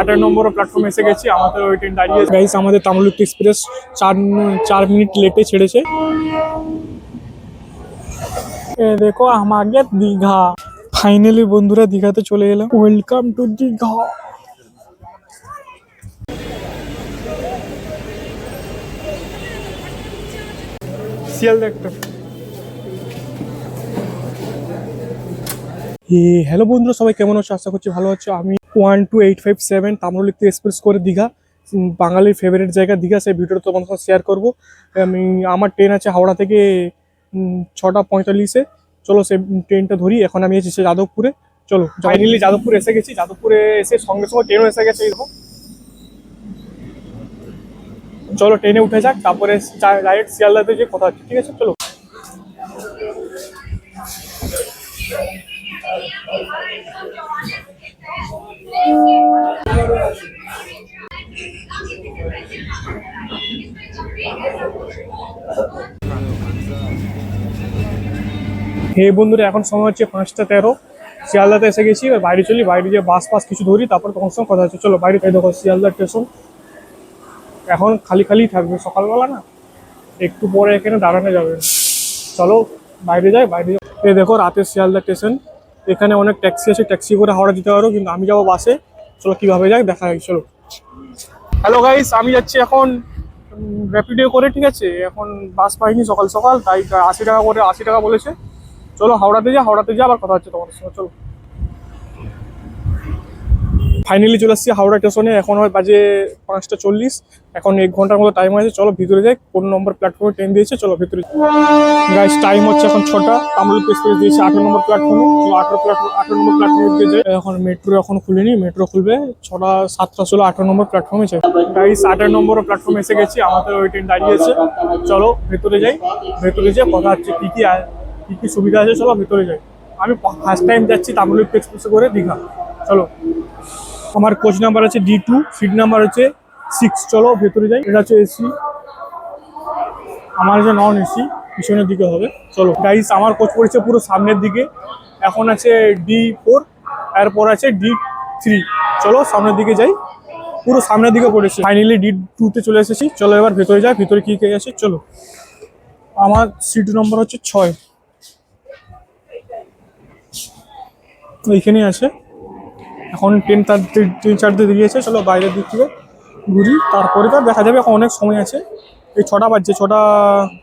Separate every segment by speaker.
Speaker 1: আঠারো নম্বর প্ল্যাটফর্মে এসে গেছি, আমাদের ওই ট্রেন দাঁড়িয়ে গাইস আমাদের তামিলুক্ত এক্সপ্রেস চার চার মিনিট লেটে ছেড়েছে। দেখো আমাকে দীঘা। ফাইনালি বন্ধুরা, দীঘাতে চলে এলাম। Welcome to Digha. শিয়াল হ্যালো বন্ধুরা, সবাই কেমন আছো? আশা করছি ভালো আছো। আমি one two eight five seven Tamralipta express করে দীঘা বাঙালির ফেভারিট জায়গা দীঘা সেই ভিডিওটা তোমার সাথে শেয়ার করব আমি আমার ট্রেন আছে হাওড়া থেকে ছটা পঁয়তাল্লিশে চলো সে ট্রেনটা ধরি এখন আমি এসেছি যাদবপুরে চলো ফাইনালি যাদবপুর এসে গেছি যাদবপুরে এসে সঙ্গে সঙ্গে ট্রেনও এসে গেছে দেখো চলো ট্রেনে উঠে যাক তারপরে ডাইরেক্ট শিয়ালদাতে যে কথা হচ্ছে ঠিক আছে চলো হে বন্ধুরা, এখন সময় হচ্ছে পাঁচটা তেরো। শিয়ালদাতে এসে গেছি, এবার বাইরে চলি, বাইরে গিয়ে বাস ফাস কিছু ধরি, তারপর তখন সঙ্গে কথা হচ্ছে। চলো, বাইরে দেখো শিয়ালদা স্টেশন এখন খালি খালি থাকবে, সকালবেলা না? একটু পরে এখানে দাঁড়ানো যাবে। চলো, বাইরে যাই, বাইরে। এই দেখো, রাতের শিয়ালদা স্টেশন এখানে অনেক ট্যাক্সি আছে, ট্যাক্সি করে হাওড়া যেতে পারো, কিন্তু আমি যাব বাসে। চলো, কীভাবে যাই, দেখা যাক চলো। হ্যালো গাইস আমি যাচ্ছি এখন র্যাপিডে করে, ঠিক আছে? এখন বাস পাইনি সকাল সকাল, তাই আশি টাকা করে, আশি টাকা বলেছে। চলো, হাওড়াতে যা হাওড়াতে যা আবার কথা হচ্ছে তোমার সঙ্গে, চলো। ফাইনালি চলে আসছি হাওড়া স্টেশনে এখন হয় বাজে পাঁচটা চল্লিশ। এখন এক ঘণ্টার মতো টাইম আছে। চলো ভিতরে যাই। কোন নম্বর প্ল্যাটফর্মে ট্রেন দিয়েছে, চলো ভিতরে গাইস টাইম হচ্ছে এখন ছটা। তামলুক এক্সপ্রেস দিয়েছে আঠারো নম্বর প্ল্যাটফর্মে চলো আঠারো প্ল্যাটফর্ম আঠারো নম্বর প্ল্যাটফর্মে দিয়ে এখন মেট্রো এখন খুলিনি। মেট্রো খুলবে ছটা, সাতটা, ষোলো, আঠারো নম্বর প্ল্যাটফর্মে যাই। গাইস আঠারো নম্বর প্ল্যাটফর্মে এসে গেছি। আমাদের ওই ট্রেন দাঁড়িয়েছে। চলো ভেতরে যাই। ভেতরে যেয়ে কথা হচ্ছে কী কী কী কী সুবিধা আছে, চলো ভেতরে যাই। আমি ফার্স্ট টাইম যাচ্ছি তামলুক এক্সপ্রেসে করে দীঘা। চলো। আমার কোচ নাম্বার আছে ডি টু সিট নাম্বার হচ্ছে সিক্স চলো ভেতরে যাই। এটা হচ্ছে এসি আমার যে নন এসি পিছনের দিকে হবে। চলো। গাইস আমার কোচ পড়েছে পুরো সামনের দিকে। এখন আছে ডি ফোর এরপর আছে ডি থ্রি চলো, সামনের দিকে যাই। পুরো সামনের দিকে পড়েছে। ফাইনালি ডি টুতে চলে এসেছি। চলো, এবার ভেতরে যাই। ভেতরে কী কে আছে? চলো। আমার সিট নম্বর হচ্ছে ছয়। এইখানেই আছে। এখন ট্রেন তার তিন চার চারটে দিয়েছে, চলো বাইরের দিক থেকে ঘুরি, তারপরে তো দেখা যাবে, এখন অনেক সময় আছে। এই ছটা বাজছে, ছটা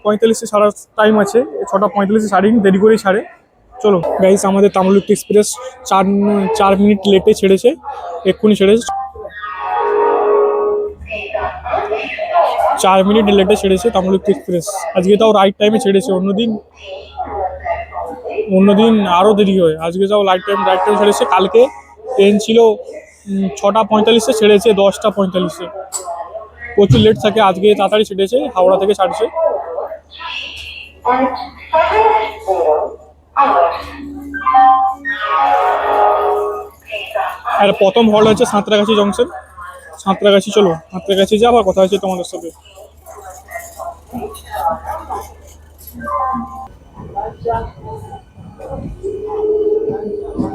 Speaker 1: পঁয়তাল্লিশে ছাড়ার টাইম আছে ছটা পঁয়তাল্লিশে ছাড়িনি দেরি করেই ছাড়ে চলো গাইস আমাদের তামিলুক্ত এক্সপ্রেস চার চার মিনিট লেটে ছেড়েছে, এক্ষুনি ছেড়েছে। চার মিনিট লেটে ছেড়েছে তামিলুক্ত এক্সপ্রেস আজকে তাও রাইট টাইমে ছেড়েছে অন্যদিন অন্যদিন আরও দেরি হয়। আজকে যাও লাইট টাইম রাইট টাইম ছেড়েছে, কালকে ট্রেন ছিল ছটা পঁয়তাল্লিশে ছেড়েছে, দশটা পঁয়তাল্লিশে। প্রচুর লেট থাকে, আজকে তাড়াতাড়ি ছেড়েছে, হাওড়া থেকে ছাড়ছে। আর প্রথম হল হচ্ছে সাঁতরাগাছি জংশন সাঁতরাগাছি, চলো, সাঁতরাগাছি যা আবার কথা হচ্ছে তোমাদের সাথে। গাইস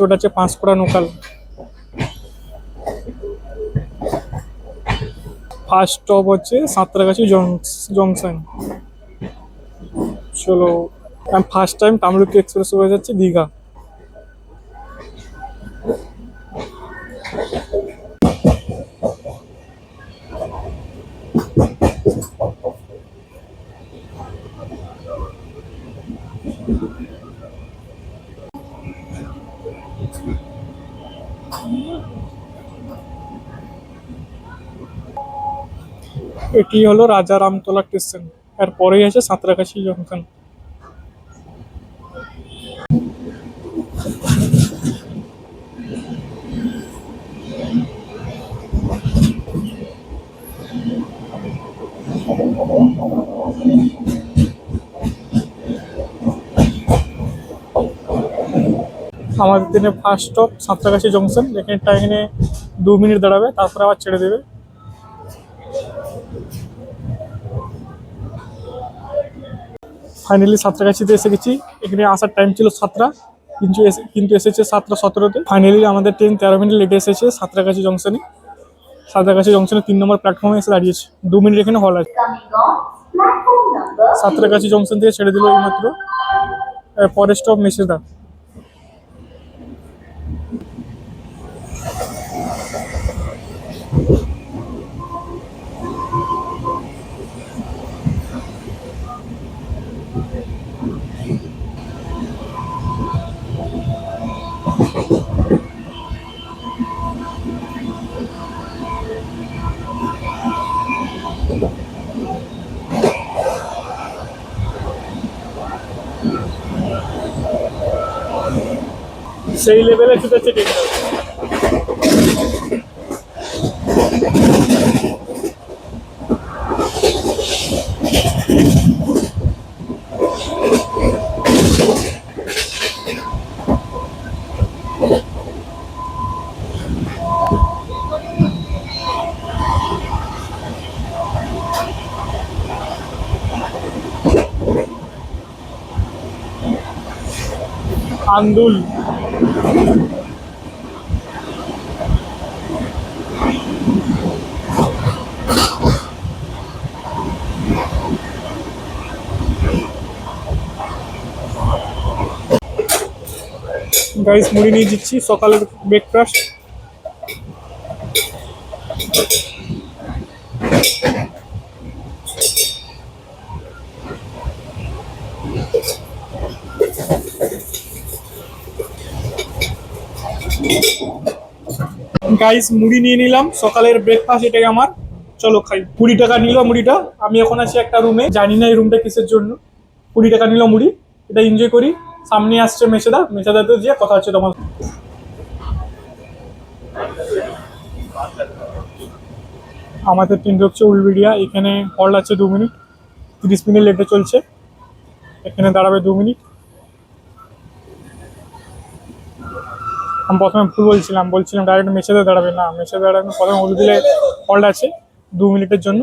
Speaker 1: ওটা হচ্ছে পাঁশকুড়া লোকাল ফার্স্ট স্টপ হচ্ছে সাঁতরাগাছি জংশন। চলো আমি ফার্স্ট টাইম তামিলুকি এক্সপ্রেস হয়ে যাচ্ছে দীঘা। এটি হলো রাজা রামতলা স্টেশন। এর পরেই আছে সাঁতরাগাছি জংশন। আমাদের দিনে ফার্স্ট স্টপ সাঁতরাগাছি জংশন। এখানে এখানে দু মিনিট দাঁড়াবে, তারপরে আবার ছেড়ে দেবে। ফাইনালি সাঁতরাগাছিতে এসে গেছি। এখানে আসার টাইম ছিল সাতটা। কিন্তু কিন্তু এসেছে সাতটা সতেরোতে। ফাইনালি আমাদের ট্রেন তেরো মিনিট লেটে এসেছে সাঁতরাগাছি জংশনে সাঁতরাগাছি জংশনে তিন নম্বর প্ল্যাটফর্মে এসে দাঁড়িয়েছে। দু মিনিট এখানে হল আছে। সাঁতরাগাছি জংশন থেকে ছেড়ে দিল এইমাত্র। পরের স্টপ মেসেদা। সেই লেভেলে ছুটেছে ট্রেনটা আন্দুল। গাইস মুড়ি নিয়ে দিচ্ছি। সকালের ব্রেকফাস্ট গাইস মুড়ি নিয়ে নিলাম। সকালের ব্রেকফাস্ট এটাই আমার। চলো খাই। কুড়ি টাকা নিল মুড়িটা। আমি এখন আছি একটা রুমে জানি না এই রুমটা কিসের জন্য। কুড়ি টাকা নিল মুড়ি। এটা এনজয় করি। সামনে আসছে মেছেদা মেছেদাতে যে কথা হচ্ছে তোমার। আমাদের ট্রেন ঢুকছে উলবিড়িয়া এখানে হল্ট আছে দু মিনিট। তিরিশ মিনিট লেটে চলছে। এখানে দাঁড়াবে দু মিনিট। আমি প্রথমে ভুল বলছিলাম বলছিলাম ডাইরেক্ট মেসেজে দাঁড়াবে। না মেসেজে দাঁড়াবে প্রথমে উল দিলে ফল্ট আছে দু মিনিটের জন্য,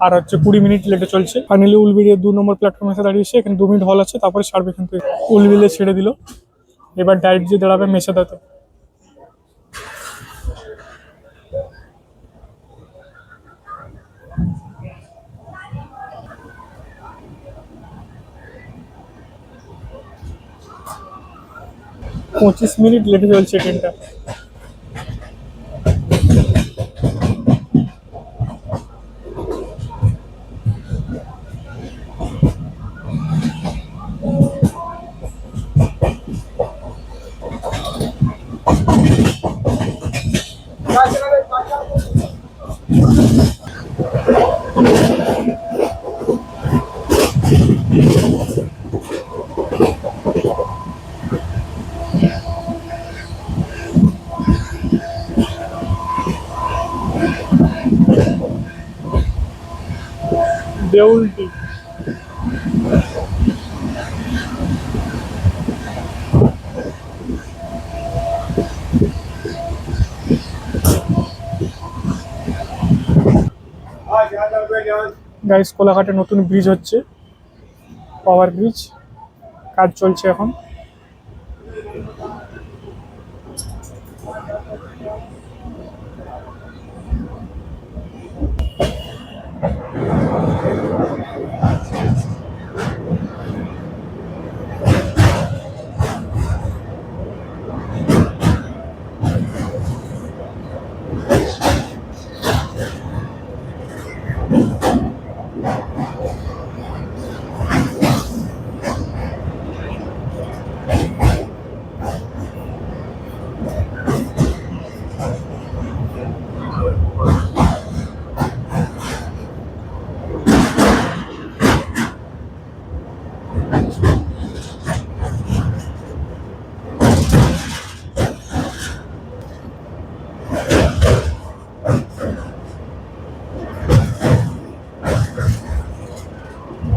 Speaker 1: আর হচ্ছে কুড়ি মিনিট লেটে চলছে। ফাইনালি উলবিড়িয়ে দু নম্বর প্ল্যাটফর্মে এসে দাঁড়িয়েছে, এখানে দু মিনিট হল আছে, তারপরে ছাড়বে কিন্তু থেকে। উলবিলে ছেড়ে দিল। এবার ডাইরেক্ট যে দাঁড়াবে মেসেদাতে পঁচিশ মিনিট লেটে চলছে ট্রেনটা দেউলটি। গাইস কোলাঘাটে নতুন ব্রিজ হচ্ছে পাওয়ার ব্রিজ কাজ চলছে এখন।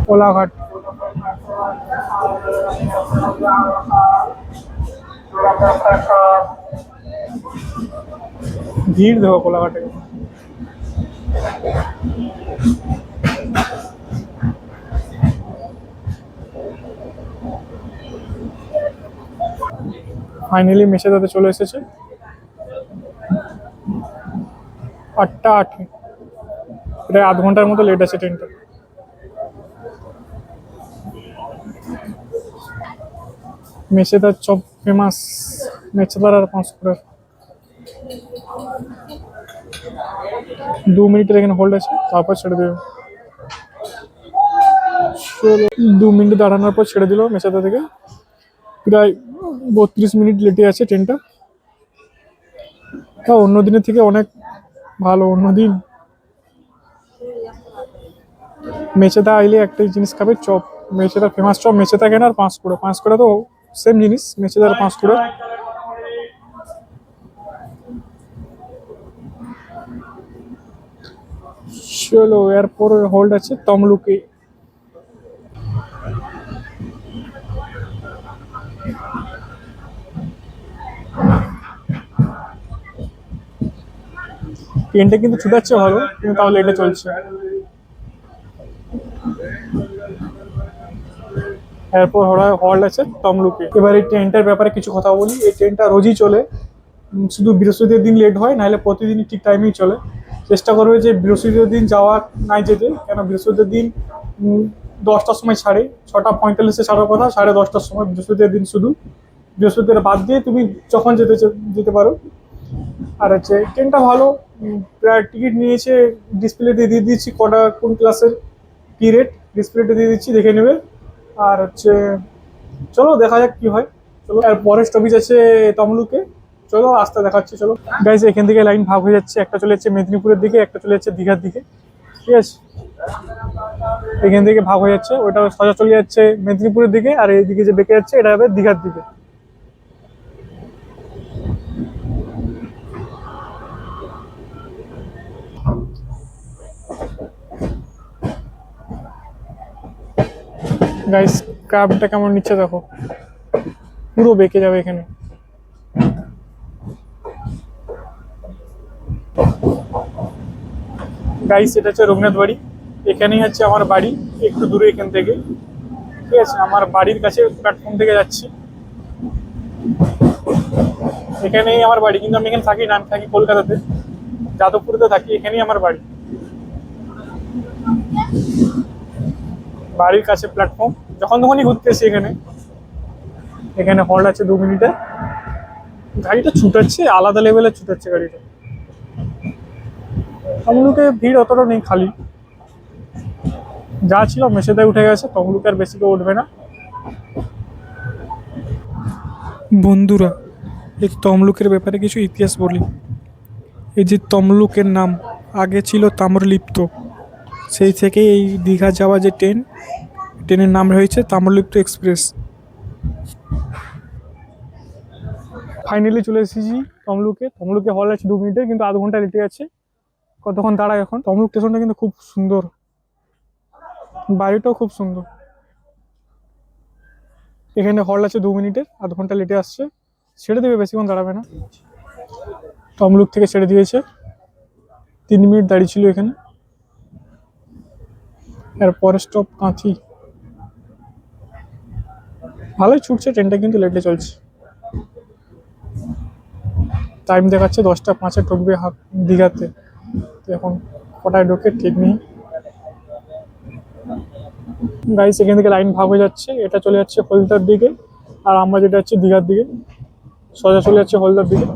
Speaker 1: কোলাঘাট। ভিড় দেখো কোলাঘাটে। ফাইনালি মেসেদাতে চলে এসেছে। আটটা আটে। প্রায় আধ ঘণ্টার মতো লেট আছে ট্রেনটা মেছেদার চপ, ফেমাস মেছেদার আর পাঁশকুড়ার দু মিনিটের এখানে হোল্ড আছে, তারপর ছেড়ে দেবে। দু মিনিট দাঁড়ানোর পর ছেড়ে দিল মেছেদা থেকে। প্রায় বত্রিশ মিনিট লেটে আছে ট্রেনটা তা অন্য দিনের থেকে অনেক ভালো, অন্য দিন। মেচেদা আইলে একটাই জিনিস খাবে, chop. Mecheda famous chop Mecheda কেন আর পাঁশকুড়া পাঁশকুড়া তো সেম জিনিস মেচেদা আর পাঁশকুড়া চলো, এরপর হোল্ড আছে তমলুকে। ট্রেনটা কিন্তু ছুটাচ্ছে ভালো, কিন্তু তাহলে এটা চলছে। এরপর হল্ড আছে তমলুকে এবার এই ট্রেনটার ব্যাপারে কিছু কথা বলি। এই ট্রেনটা রোজই চলে। শুধু বৃহস্পতিবার দিন লেট হয়, নাহলে প্রতিদিনই ঠিক টাইমেই চলে। চেষ্টা করবে যে বৃহস্পতিবার দিন যাওয়ার নাই যেতে, কেন বৃহস্পতিবার দিন দশটার সময় ছাড়ে। ছটা পঁয়তাল্লিশে ছাড়ার কথা, সাড়ে দশটার সময় বৃহস্পতিবার দিন শুধু। বৃহস্পতিবার বাদ দিয়ে তুমি যখন যেতে যেতে পারো। আর হচ্ছে, ট্রেনটা ভালো। প্রায় টিকিট নিয়েছে ডিসপ্লেতে দিয়ে দিচ্ছি কটা, কোন ক্লাসের রেট ডিসপ্লেতে দিয়ে দিচ্ছি, দেখে নেবে। আর হচ্ছে, চলো দেখা যাক কি হয়। চলো, আর পরের স্টপিজ আছে তমলুকে। চলো, আস্তে দেখাচ্ছি, চলো। গাইজ এখান থেকে লাইন ভাগ হয়ে যাচ্ছে। একটা চলে যাচ্ছে মেদিনীপুরের দিকে, একটা চলে যাচ্ছে দীঘার দিকে। ঠিক আছে? এখান থেকে ভাগ হয়ে যাচ্ছে। ওটা সোজা চলে যাচ্ছে মেদিনীপুরের দিকে, আর এইদিকে যে বেঁকে যাচ্ছে, এটা হবে দীঘার দিকে। গাইস কাপটা কেমন নিচ্ছে দেখো? পুরো বেঁকে যাবে এখানে। গাইস এটা হচ্ছে রঘুনাথ বাড়ি। এখানেই হচ্ছে আমার বাড়ি, একটু দূরে এখান থেকে। ঠিক আছে, আমার বাড়ির কাছে প্ল্যাটফর্ম থেকে যাচ্ছি। এখানেই আমার বাড়ি, কিন্তু আমি এখানে থাকি না, আমি থাকি কলকাতাতে। যাদবপুরেতে থাকি, এখানেই আমার বাড়ি। বাড়ির কাছে প্ল্যাটফর্ম যখন তখনই ঘুরতে এসি এখানে এখানে হল্ট আছে দু মিনিটে। গাড়িটা ছুটাচ্ছে, আলাদা লেভেলে ছুটাচ্ছে গাড়িটা। তমলুকে ভিড় অতটা নেই খালি। যা ছিল মেসেদায় উঠে গেছে, তমলুকে আর বেশি কেউ উঠবে না। বন্ধুরা, এই তমলুকের ব্যাপারে কিছু ইতিহাস বলি। এই যে তমলুকের নাম, আগে ছিল তাম্রলিপ্ত। সেই থেকে এই দীঘা যাওয়া যে ট্রেন, ট্রেনের নাম রয়েছে তাম্রলিপ্ত এক্সপ্রেস। ফাইনালি চলে এসেছি তমলুকে। তমলুকে হল আছে দু মিনিটে কিন্তু আধ ঘণ্টা লেটে আছে। কতক্ষণ দাঁড়ায় এখন? তমলুক স্টেশনটা কিন্তু খুব সুন্দর। বাড়িটাও খুব সুন্দর। এখানে হল আছে দু মিনিটের, আধ ঘণ্টা লেটে আসছে। ছেড়ে দেবে, বেশিক্ষণ দাঁড়াবে না। তমলুক থেকে ছেড়ে দিয়েছে। তিন মিনিট দাঁড়িয়ে ছিল এখানে। এর পরের স্টপ কাঁথি। ভালোই ছুটছে ট্রেনটা কিন্তু লেটে চলছে। টাইম দেখাচ্ছে দশটা পাঁচে ঢুকবে হাফ দীঘাতে। এখন কটায় ঢোকে ঠিক নেই। গাড়ি সেখান থেকে লাইন ভাগ হয়ে যাচ্ছে। এটা চলে যাচ্ছে হলদার দিকে আর আমরা যেটা হচ্ছে দীঘার দিকে। সোজা চলে যাচ্ছে হলদার দিকে।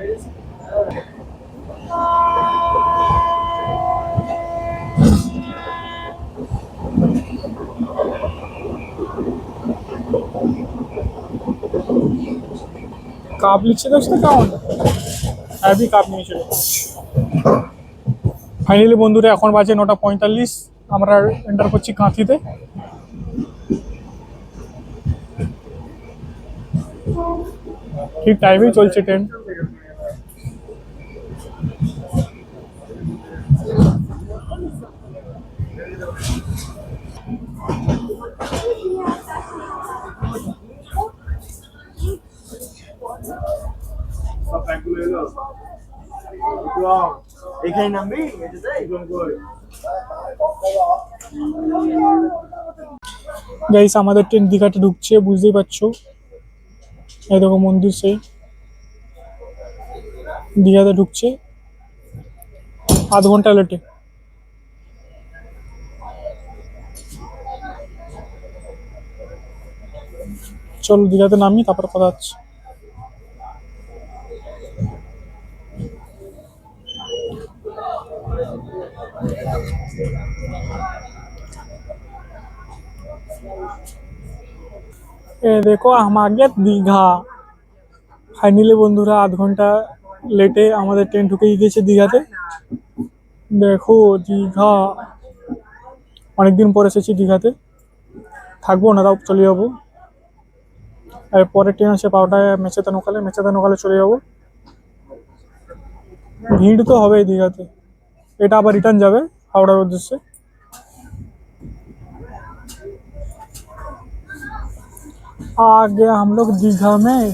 Speaker 1: কাপ লিখছে তো সেটা কেমন? হ্যাভি কাপ নিয়েছিল। ফাইনালি বন্ধুরা, এখন বাজে নটা পঁয়তাল্লিশ। আমরা এন্টার করছি কাঁথিতে। ঠিক টাইমেই চলছে ট্রেন
Speaker 2: এখানে নামবি
Speaker 1: গাইস আমাদের ট্রেন দীঘাতে ঢুকছে, বুঝতেই পারছ? দেখো মন্দির সেই। দীঘাতে ঢুকছে। আধ ঘণ্টা লেটে। চলো দীঘাতে নামি, তারপর কথা হচ্ছে। এ, দেখো, আমাকে দীঘা। ফাইনালি বন্ধুরা, আধ ঘণ্টা লেটে আমাদের ট্রেন ঢুকে গিয়েছে দীঘাতে। দেখো, দীঘা। অনেকদিন পর এসেছি দীঘাতে। থাকব না, তাও চলে যাব। আর পরের ট্রেন আছে বারোটায় মেচেতে নোকালে মেচেতে নোকালে চলে যাব। ভিড় তো হবেই দীঘাতে। এটা আবার রিটার্ন যাবে হাওড়ার উদ্দেশ্যে आ गया हम लोग दीघा में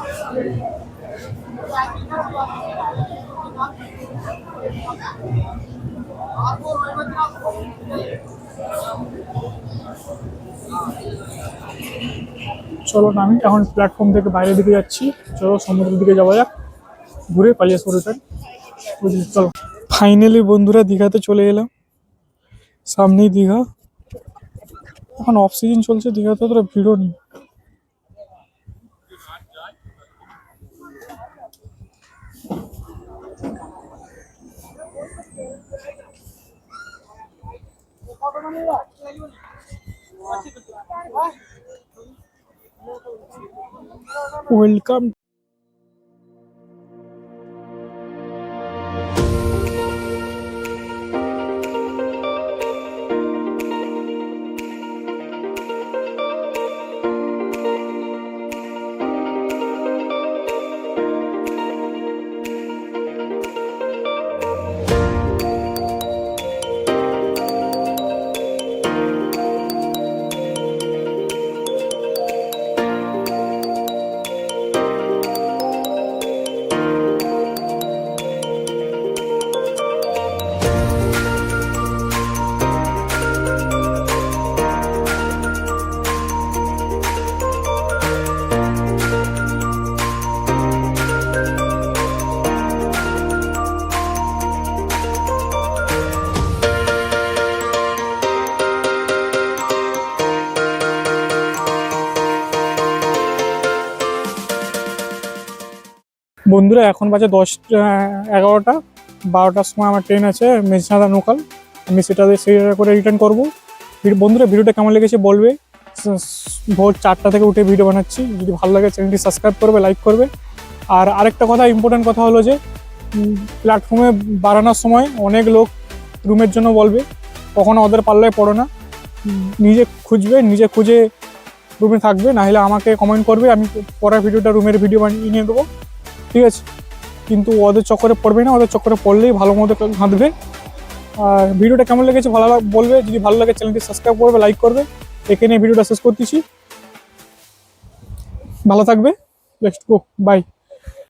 Speaker 1: চলো না, আমি এখন প্ল্যাটফর্ম থেকে বাইরের দিকে যাচ্ছি। চলো, সমুদ্রের দিকে যাওয়া যাক। ঘুরে পালিয়ে আসব রিটার্ন বুঝলি? চলো। ফাইনালি বন্ধুরা দীঘাতে চলে এলাম। সামনেই দীঘা। এখন অফ সিজন চলছে, দীঘাতে অতটা ভিড়ও নেই। ওয়েলকাম বন্ধুরা, এখন বাজে দশটা এগারোটা। বারোটার সময় আমার ট্রেন আছে মেঘনাদা লোকাল আমি সেটাতে সেটা করে রিটার্ন করব। বন্ধুরা, ভিডিওটা কেমন লেগেছে বলবে। ভোর চারটা থেকে উঠে ভিডিও বানাচ্ছি। যদি ভালো লাগে চ্যানেলটি সাবস্ক্রাইব করবে লাইক করবে। আর আরেকটা কথা ইম্পর্টেন্ট কথা হলো যে প্ল্যাটফর্মে বাড়ানোর সময় অনেক লোক রুমের জন্য বলবে। কখনো ওদের পাল্লায় পড়ো না। নিজে খুঁজবে, নিজে খুঁজে রুমে থাকবে। নাহলে আমাকে কমেন্ট করবে, আমি পরের ভিডিওটা রুমের ভিডিও বানিয়ে নিয়ে দেবো। ঠিক আছে? কিন্তু ওদের চক্করে পড়বে না, ওদের চক্করে পড়লেই ভালো মতো ঘাঁটবে আর ভিডিওটা কেমন লেগেছে ভালো বলবে, যদি ভালো লাগে চ্যানেলটি সাবস্ক্রাইব করবে, লাইক করবে। এখানে ভিডিওটা শেষ করতেছি। ভালো থাকবে। Next go by